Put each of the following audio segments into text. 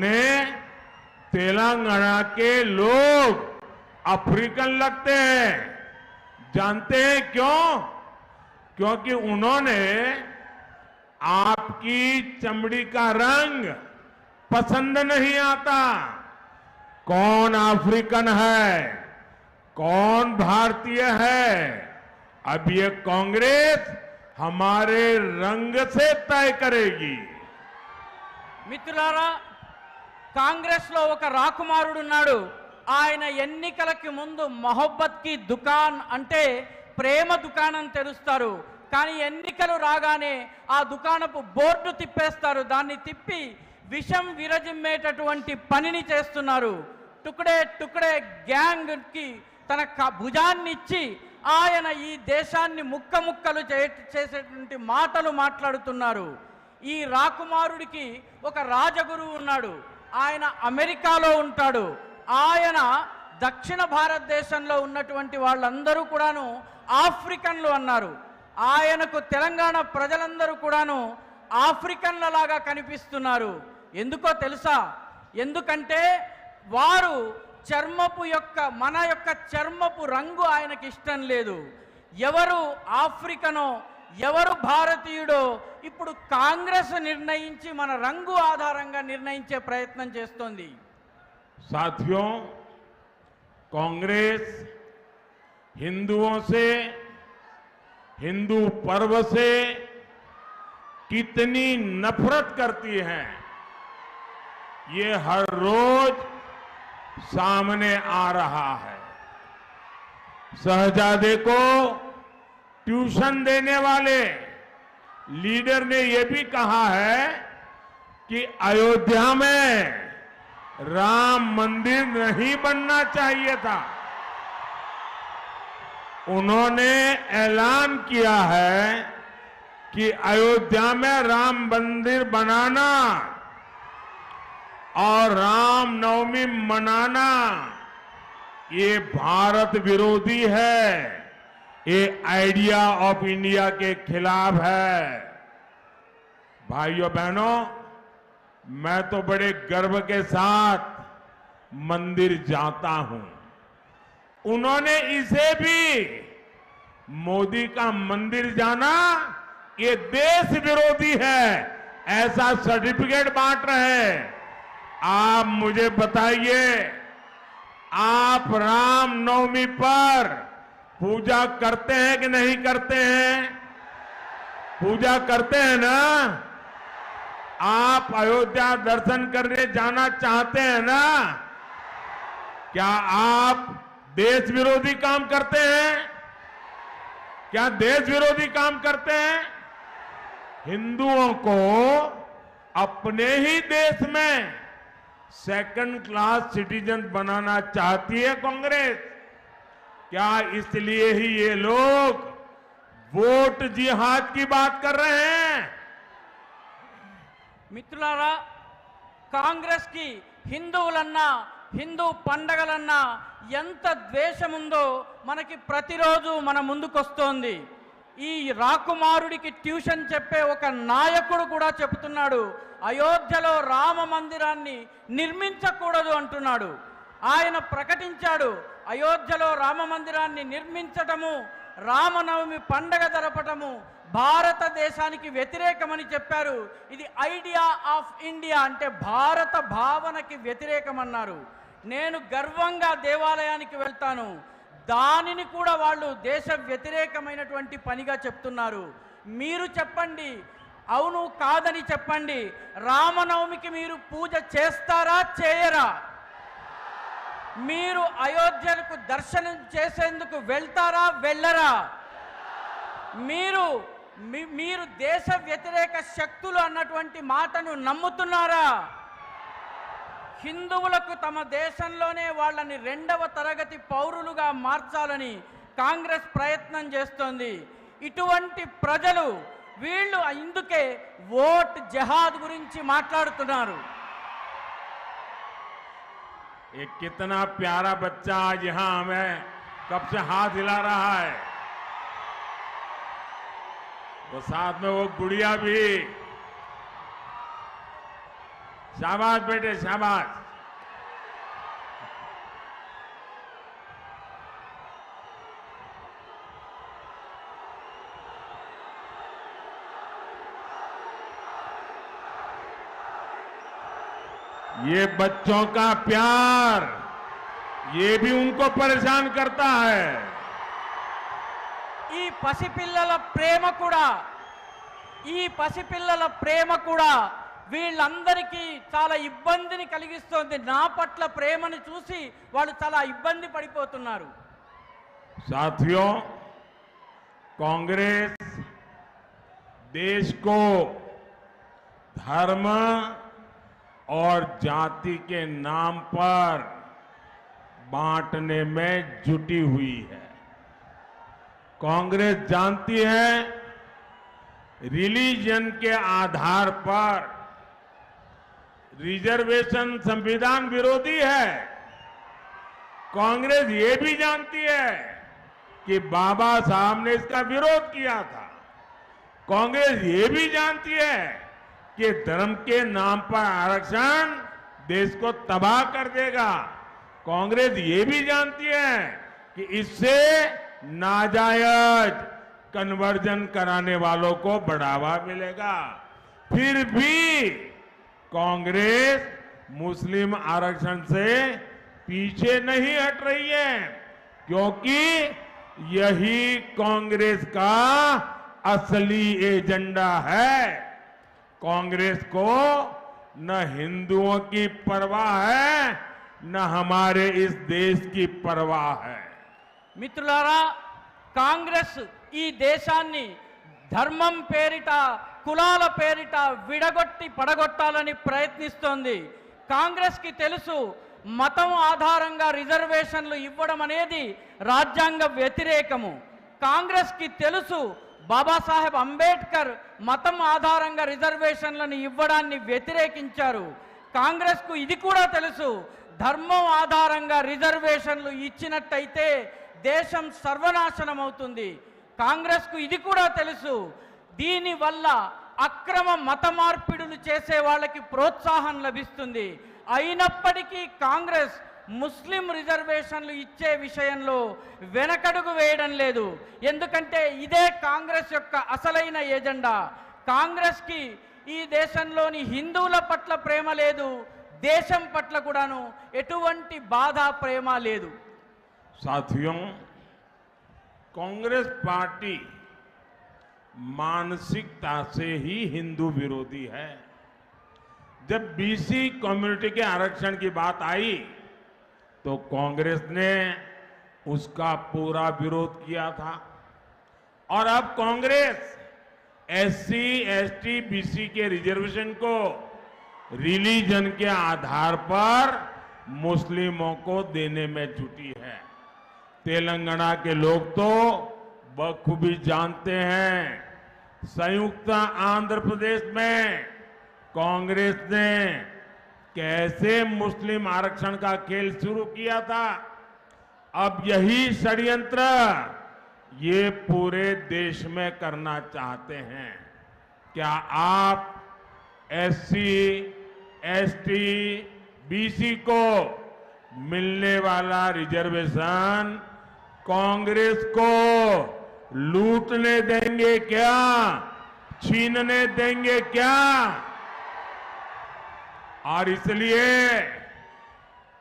ने तेलंगाना के लोग अफ्रीकन लगते हैं जानते हैं क्यों क्योंकि उन्होंने आपकी चमड़ी का रंग पसंद नहीं आता कौन अफ्रीकन है कौन भारतीय है अब ये कांग्रेस हमारे रंग से तय करेगी मित्रारा కాంగ్రెస్లో ఒక రాకుమారుడు ఉన్నాడు ఆయన ఎన్నికలకి ముందు కి దుకాన్ అంటే ప్రేమ దుకాణం తెరుస్తారు కానీ ఎన్నికలు రాగానే ఆ దుకాణపు బోర్డు తిప్పేస్తారు దాన్ని తిప్పి విషం విరజిమ్మేటటువంటి పనిని చేస్తున్నారు టుకుడే టుకుడే గ్యాంగ్కి తన భుజాన్ని ఇచ్చి ఆయన ఈ దేశాన్ని ముక్క ముక్కలు చేసేటువంటి మాటలు మాట్లాడుతున్నారు ఈ రాకుమారుడికి ఒక రాజగురువు ఉన్నాడు ఆయన అమెరికాలో ఉంటాడు ఆయన దక్షిణ భారతదేశంలో ఉన్నటువంటి వాళ్ళందరూ కూడాను ఆఫ్రికన్లు అన్నారు ఆయనకు తెలంగాణ ప్రజలందరూ కూడాను ఆఫ్రికన్ల లాగా కనిపిస్తున్నారు ఎందుకో తెలుసా ఎందుకంటే వారు చర్మపు యొక్క మన యొక్క చర్మపు రంగు ఆయనకి ఇష్టం లేదు ఎవరు ఆఫ్రికనో ఎవరు భారతీయుడో ఇప్పుడు కాంగ్రెస్ నిర్ణయించి మన రంగు ఆధారంగా నిర్ణయించే ప్రయత్నం చేస్తోంది సాధ్యో కాంగ్రెస్ హిందువు సే హిందూ పర్వసే कितनी नफरत करती है यह हर रोज सामने आ रहा है सहजादे को ट्यूशन देने वाले लीडर ने यह भी कहा है कि अयोध्या में राम मंदिर नहीं बनना चाहिए था उन्होंने ऐलान किया है कि अयोध्या में राम मंदिर बनाना और राम नवमी मनाना ये भारत विरोधी है ये आइडिया ऑफ इंडिया के खिलाफ है भाइयों बहनों मैं तो बड़े गर्व के साथ मंदिर जाता हूं उन्होंने इसे भी मोदी का मंदिर जाना ये देश विरोधी है ऐसा सर्टिफिकेट बांट रहे हैं आप मुझे बताइए आप रामनवमी पर पूजा करते हैं कि नहीं करते हैं पूजा करते हैं ना आप अयोध्या दर्शन करने जाना चाहते हैं ना क्या आप देश विरोधी काम करते हैं क्या देश विरोधी काम करते हैं हिंदुओं को अपने ही देश में सेकंड क्लास सिटीजन बनाना चाहती है कांग्रेस क्या इसलिए ही ये लोग ఓట్ జిహాద్ కి బాత్ కర్ రహే హై మిత్రులారా కాంగ్రెస్ కి హిందువులన్నా హిందూ పండగలన్నా ఎంత ద్వేషముందో ఉందో మనకి ప్రతిరోజు మన ముందుకొస్తోంది ఈ రాకుమారుడికి ట్యూషన్ చెప్పే ఒక నాయకుడు కూడా చెబుతున్నాడు అయోధ్యలో రామ మందిరాన్ని నిర్మించకూడదు అంటున్నాడు ఆయన ప్రకటించాడు అయోధ్యలో రామ మందిరాన్ని నిర్మించటము రామనవమి పండగ జరపటము భారతదేశానికి వ్యతిరేకమని చెప్పారు ఇది ఐడియా ఆఫ్ ఇండియా అంటే భారత భావనకి వ్యతిరేకమన్నారు నేను గర్వంగా దేవాలయానికి వెళ్తాను దానిని కూడా వాళ్ళు దేశ వ్యతిరేకమైనటువంటి పనిగా చెప్తున్నారు మీరు చెప్పండి అవును కాదని చెప్పండి రామనవమికి మీరు పూజ చేస్తారా చేయరా మీరు అయోధ్యకు దర్శనం చేసేందుకు వెళ్తారా వెళ్ళరా మీరు మీరు దేశ వ్యతిరేక శక్తులు అన్నటువంటి మాటను నమ్ముతున్నారా హిందువులకు తమ దేశంలోనే వాళ్ళని రెండవ తరగతి పౌరులుగా మార్చాలని కాంగ్రెస్ ప్రయత్నం చేస్తోంది ఇటువంటి ప్రజలు వీళ్ళు అందుకే ఓట్ జహాద్ గురించి మాట్లాడుతున్నారు ये कितना प्यारा बच्चा आज यहां हमें कब से हाथ हिला रहा है तो साथ में वो गुड़िया भी शाबाश बेटे शाबाश ये बच्चों का प्यार ये भी उनको परेशान करता है ఈ పసిపిల్లల ప్రేమ కూడా ఈ పసిపిల్లల ప్రేమ కూడా వీళ్ళందరికీ చాలా ఇబ్బందిని కలిగిస్తోంది నా పట్ల ప్రేమను చూసి వాళ్ళు చాలా ఇబ్బంది పడిపోతున్నారు సాథియో కాంగ్రెస్ దేశ్ కో ధర్మ और जाति के नाम पर बांटने में जुटी हुई है कांग्रेस जानती है रिलीजन के आधार पर रिजर्वेशन संविधान विरोधी है कांग्रेस ये भी जानती है कि बाबा साहब ने इसका विरोध किया था कांग्रेस ये भी जानती है कि धर्म के नाम पर आरक्षण देश को तबाह कर देगा कांग्रेस ये भी जानती है कि इससे नाजायज कन्वर्जन कराने वालों को बढ़ावा मिलेगा फिर भी कांग्रेस मुस्लिम आरक्षण से पीछे नहीं हट रही है क्योंकि यही कांग्रेस का असली एजेंडा है कांग्रेस को न हिंदुओं की परवाह है न हमारे इस देश की परवाह है మిత్రులారా కాంగ్రెస్ ఈ దేశాన్ని ధర్మం పేరిట కులాల పేరిట విడగొట్టి పడగొట్టాలని ప్రయత్నిస్తోంది కాంగ్రెస్కి తెలుసు మతం ఆధారంగా రిజర్వేషన్లు ఇవ్వడం అనేది రాజ్యాంగ వ్యతిరేకము కాంగ్రెస్కి తెలుసు బాబాసాహెబ్ అంబేద్కర్ మతం ఆధారంగా రిజర్వేషన్లను ఇవ్వడాన్ని వ్యతిరేకించారు కాంగ్రెస్కు ఇది కూడా తెలుసు ధర్మం ఆధారంగా రిజర్వేషన్లు ఇచ్చినట్టయితే దేశం సర్వనాశనం అవుతుంది కాంగ్రెస్కు ఇది కూడా తెలుసు దీనివల్ల అక్రమ మత మార్పిడులు చేసే వాళ్ళకి ప్రోత్సాహం లభిస్తుంది అయినప్పటికీ కాంగ్రెస్ ముస్లిం రిజర్వేషన్లు ఇచ్చే విషయంలో వెనకడుగు వేయడం లేదు ఎందుకంటే ఇదే కాంగ్రెస్ యొక్క అసలైన ఏజెండా కాంగ్రెస్కి ఈ దేశంలోని హిందువుల పట్ల ప్రేమ లేదు దేశం పట్ల కూడాను ఎటువంటి బాధ ప్రేమ లేదు సాధ్యం కాంగ్రెస్ పార్టీ मानसिकता హిందూ విరోధి हिंदू विरोधी బీసీ కమ్యూనిటీకి ఆరక్షణకి कम्युनिटी तो कांग्रेस ने उसका पूरा विरोध किया था और अब कांग्रेस एससी, एसटी, बीसी के रिजर्वेशन को रिलीजन के आधार पर मुस्लिमों को देने में जुटी है तेलंगाना के लोग तो बखूबी जानते हैं संयुक्त आंध्र प्रदेश में कांग्रेस ने कैसे मुस्लिम आरक्षण का खेल शुरू किया था अब यही षड्यंत्र ये पूरे देश में करना चाहते हैं क्या आप एससी, एसटी, बीसी को मिलने वाला रिजर्वेशन कांग्रेस को लूटने देंगे क्या छीनने देंगे क्या और इसलिए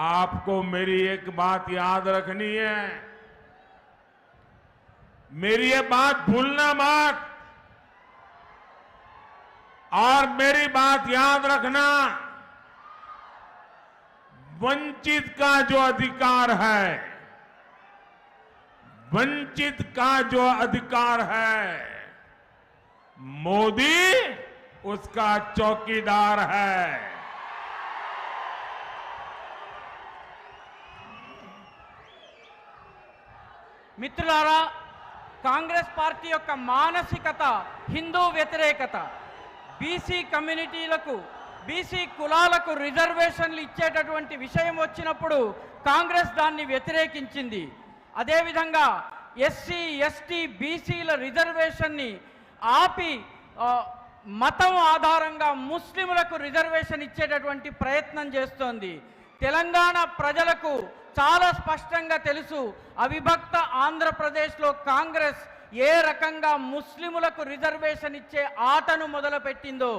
आपको मेरी एक बात याद रखनी है मेरी ये बात भूलना मत और मेरी बात याद रखना वंचित का जो अधिकार है वंचित का जो अधिकार है मोदी उसका चौकीदार है మిత్రులారా కాంగ్రెస్ పార్టీ యొక్క మానసికత హిందూ వ్యతిరేకత బీసీ కమ్యూనిటీలకు బీసీ కులాలకు రిజర్వేషన్లు ఇచ్చేటటువంటి విషయం వచ్చినప్పుడు కాంగ్రెస్ దాన్ని వ్యతిరేకించింది అదేవిధంగా ఎస్సీ ఎస్టీ బీసీల రిజర్వేషన్ని ఆపి మతం ఆధారంగా ముస్లింలకు రిజర్వేషన్ ఇచ్చేటటువంటి ప్రయత్నం చేస్తోంది తెలంగాణ ప్రజలకు చాలా స్పష్టంగా తెలుసు అవిభక్త ఆంధ్రప్రదేశ్లో కాంగ్రెస్ ఏ రకంగా ముస్లిములకు రిజర్వేషన్ ఇచ్చే ఆటను మొదలుపెట్టిందో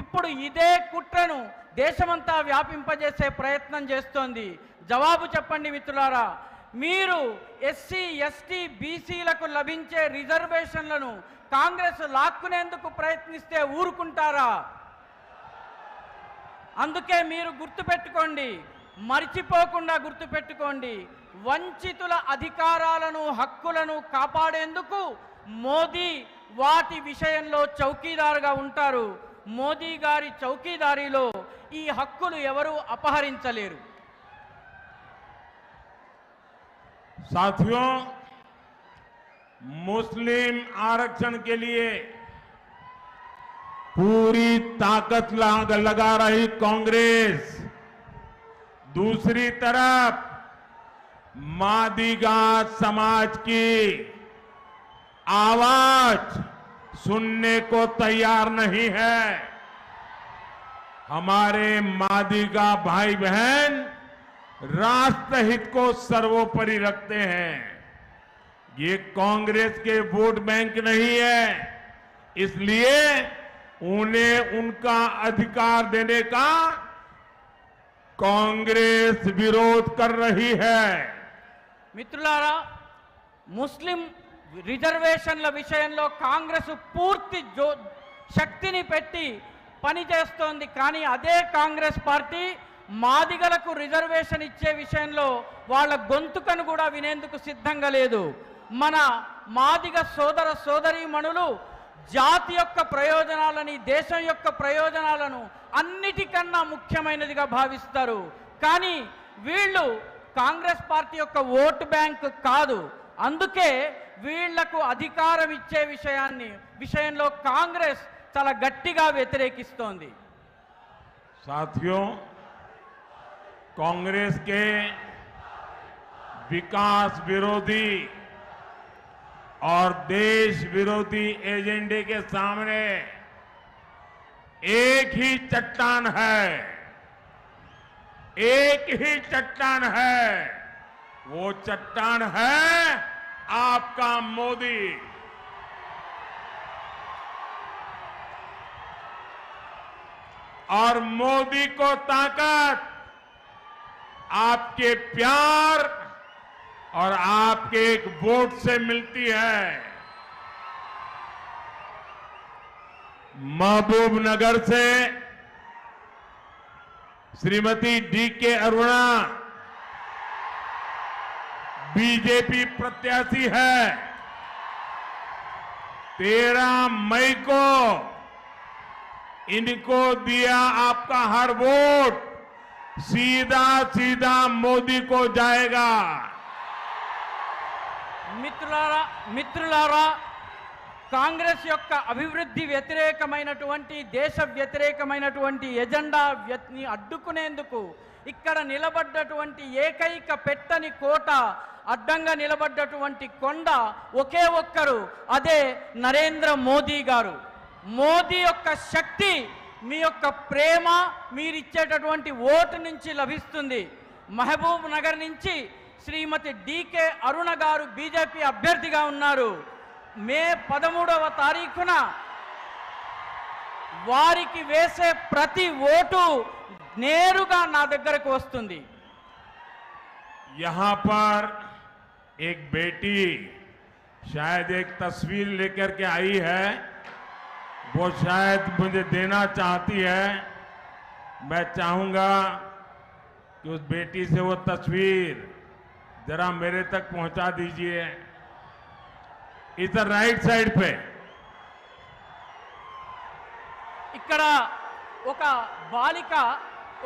ఇప్పుడు ఇదే కుట్రను దేశమంతా వ్యాపింపజేసే ప్రయత్నం చేస్తోంది జవాబు చెప్పండి మిత్రులారా మీరు ఎస్సీ ఎస్టీ బీసీలకు లభించే రిజర్వేషన్లను కాంగ్రెస్ లాక్కునేందుకు ప్రయత్నిస్తే ఊరుకుంటారా అందుకే మీరు గుర్తుపెట్టుకోండి మర్చిపోకుండా గుర్తుపెట్టుకోండి వంచితుల అధికారాలను హక్కులను కాపాడేందుకు మోదీ వాటి విషయంలో చౌకీదారుగా ఉంటారు మోదీ గారి చౌకీదారీలో ఈ హక్కులు ఎవరూ అపహరించలేరు साथियों ముస్లిం ఆరక్షణ పూరి తాకత్ पूरी ताकत కాంగ్రెస్ दूसरी तरफ मादिगा समाज की आवाज सुनने को तैयार नहीं है हमारे मादिगा भाई बहन राष्ट्रहित को सर्वोपरि रखते हैं ये कांग्रेस के वोट बैंक नहीं है इसलिए उन्हें उनका अधिकार देने का కాంగ్రెస్ విరోధ కర్ రీ హై మిత్రులారా ముస్లిం రిజర్వేషన్ల విషయంలో కాంగ్రెస్ పూర్తి జో శక్తిని పెట్టి పనిచేస్తోంది కానీ అదే కాంగ్రెస్ పార్టీ మాదిగలకు రిజర్వేషన్ ఇచ్చే విషయంలో వాళ్ళ గొంతుకను కూడా వినేందుకు సిద్ధంగా లేదు మన మాదిగ సోదర సోదరీమణులు జాతి యొక్క ప్రయోజనాలని దేశం యొక్క ప్రయోజనాలను అన్నిటికన్నా ముఖ్యమైనదిగా భావిస్తారు కానీ వీళ్ళు కాంగ్రెస్ పార్టీ యొక్క ఓటు బ్యాంక్ కాదు అందుకే వీళ్లకు అధికారం ఇచ్చే విషయాన్ని విషయంలో కాంగ్రెస్ చాలా గట్టిగా వ్యతిరేకిస్తోంది సాథియో कांग्रेस వికాస్ విరోధి विरोधी और देश विरोधी एजेंडे एक ही चट्टान है एक ही चट्टान है वो चट्टान है आपका मोदी और मोदी को ताकत आपके प्यार और आपके एक वोट से मिलती है महबूबनगर से श्रीमती डी के अरुणा बीजेपी प्रत्याशी है तेरह मई को इनको दिया आपका हर वोट सीधा सीधा मोदी को जाएगा मित्र मित्र लारा కాంగ్రెస్ యొక్క అభివృద్ధి వ్యతిరేకమైనటువంటి దేశ వ్యతిరేకమైనటువంటి ఎజెండా వ్యక్తిని అడ్డుకునేందుకు ఇక్కడ నిలబడ్డటువంటి ఏకైక పెట్టని కోట అడ్డంగా నిలబడ్డటువంటి కొండ ఒకే ఒక్కరు అదే నరేంద్ర మోదీ గారు మోదీ యొక్క శక్తి మీ యొక్క ప్రేమ మీరిచ్చేటటువంటి ఓటు నుంచి లభిస్తుంది మహబూబ్ నగర్ నుంచి శ్రీమతి డికే అరుణ గారు బీజేపీ అభ్యర్థిగా ఉన్నారు मे पदमूडव तारीखन वारी వేసే प्रति ओटू ने ना दी यहां पर एक बेटी शायद एक तस्वीर लेकर के आई है वो शायद मुझे देना चाहती है मैं चाहूंगा कि उस बेटी से वो तस्वीर जरा मेरे तक पहुंचा दीजिए ఇద్దరు రైట్ సైడ్ పే ఇక్కడ ఒక బాలిక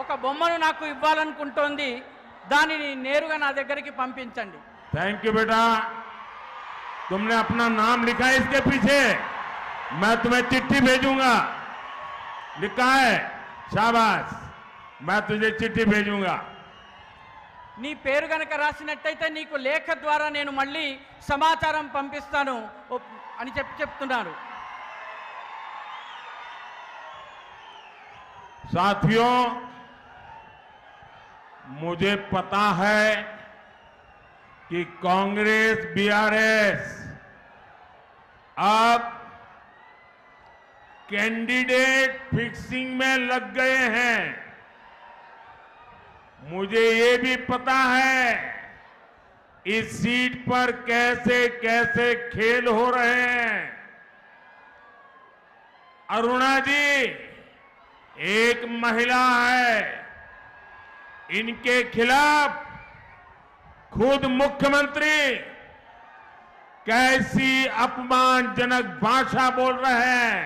ఒక బొమ్మను నాకు ఇవ్వాలనుకుంటోంది దానిని నేరుగా నా దగ్గరికి పంపించండి థ్యాంక్ యూ బేటా తుమ్నే అప్నా నామ్ లిఖా పీచే మే తుమ్ చిట్టి భేజుంగా లిఖా హాబాస్ మే తుజే చిట్టి భేజుంగా नी पेर कैसे नीक लेख द्वारा नैन मल्ली सचार पंस्ता साथियों मुझे पता है कि कांग्रेस बीआरएस अब कैंडिडेट फिक्सिंग में लग गए हैं मुझे ये भी पता है इस सीट पर कैसे कैसे खेल हो रहे हैं अरुणा जी एक महिला है इनके खिलाफ खुद मुख्यमंत्री कैसी अपमानजनक भाषा बोल रहे हैं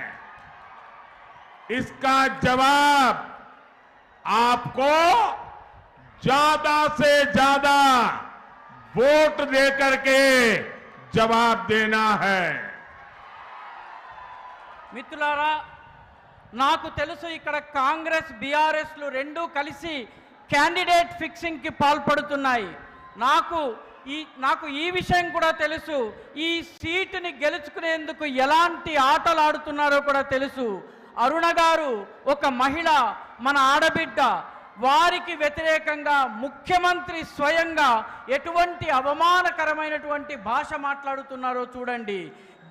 इसका जवाब आपको ज्यादा से ज्यादा वोट देकर के जवाब देना హై మిత్రులారా నాకు తెలుసు ఇక్కడ కాంగ్రెస్ బీఆర్ఎస్లు రెండూ కలిసి క్యాండిడేట్ ఫిక్సింగ్కి పాల్పడుతున్నాయి నాకు ఈ నాకు ఈ విషయం కూడా తెలుసు ఈ సీటుని గెలుచుకునేందుకు ఎలాంటి ఆటలు ఆడుతున్నారో కూడా తెలుసు అరుణ గారు ఒక మహిళ మన ఆడబిడ్డ వారికి వ్యతిరేకంగా ముఖ్యమంత్రి స్వయంగా ఎటువంటి అవమానకరమైనటువంటి భాష మాట్లాడుతున్నారో చూడండి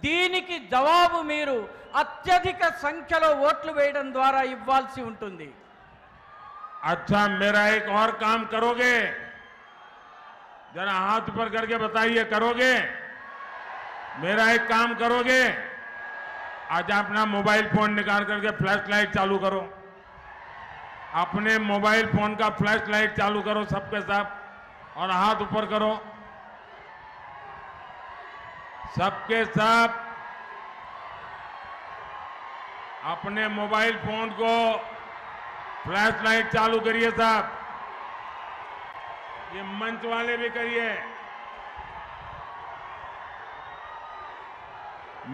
దీనికి జవాబు మీరు అత్యధిక సంఖ్యలో ఓట్లు వేయడం ద్వారా ఇవ్వాల్సి ఉంటుంది అచ్చా మేరా ఎక్ ఆర్ కామ్ కరోగే జరా హాత్ పర్ కర్కే బతాయియే కరోగే మేరా ఎక్ కామ్ కరోగే आज अपना మొబైల్ ఫోన్ నికాల్ करके ఫ్లాష్ లైట్ చాలూ కరో अपने मोबाइल फोन का फ्लैश लाइट चालू करो सबके साथ और हाथ ऊपर करो सबके साथ अपने मोबाइल फोन को फ्लैश लाइट चालू करिए साहब ये मंच वाले भी करिए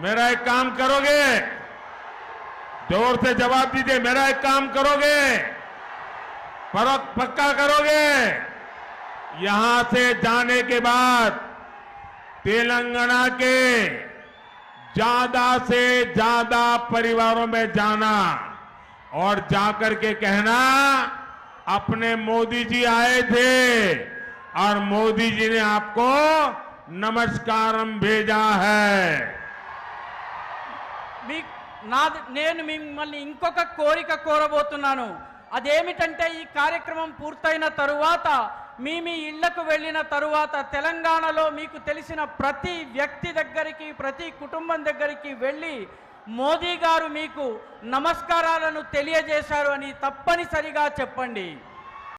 मेरा एक काम करोगे जोर से जवाब दीजिए मेरा एक काम करोगे फर्क पक्का करोगे यहां से जाने के बाद तेलंगाना के ज्यादा से ज्यादा परिवारों में जाना और जाकर के कहना अपने मोदी जी आए थे और मोदी जी ने आपको नमस्कार भेजा है మీ నా నేను మిమ్మల్ని ఇంకొక కోరిక కోరబోతున్నాను అదేమిటంటే ఈ కార్యక్రమం పూర్తయిన తరువాత మీ మీ ఇళ్లకు వెళ్ళిన తరువాత తెలంగాణలో మీకు తెలిసిన ప్రతి వ్యక్తి దగ్గరికి ప్రతి కుటుంబం దగ్గరికి వెళ్ళి మోదీ గారు మీకు నమస్కారాలను తెలియజేశారు అని తప్పనిసరిగా చెప్పండి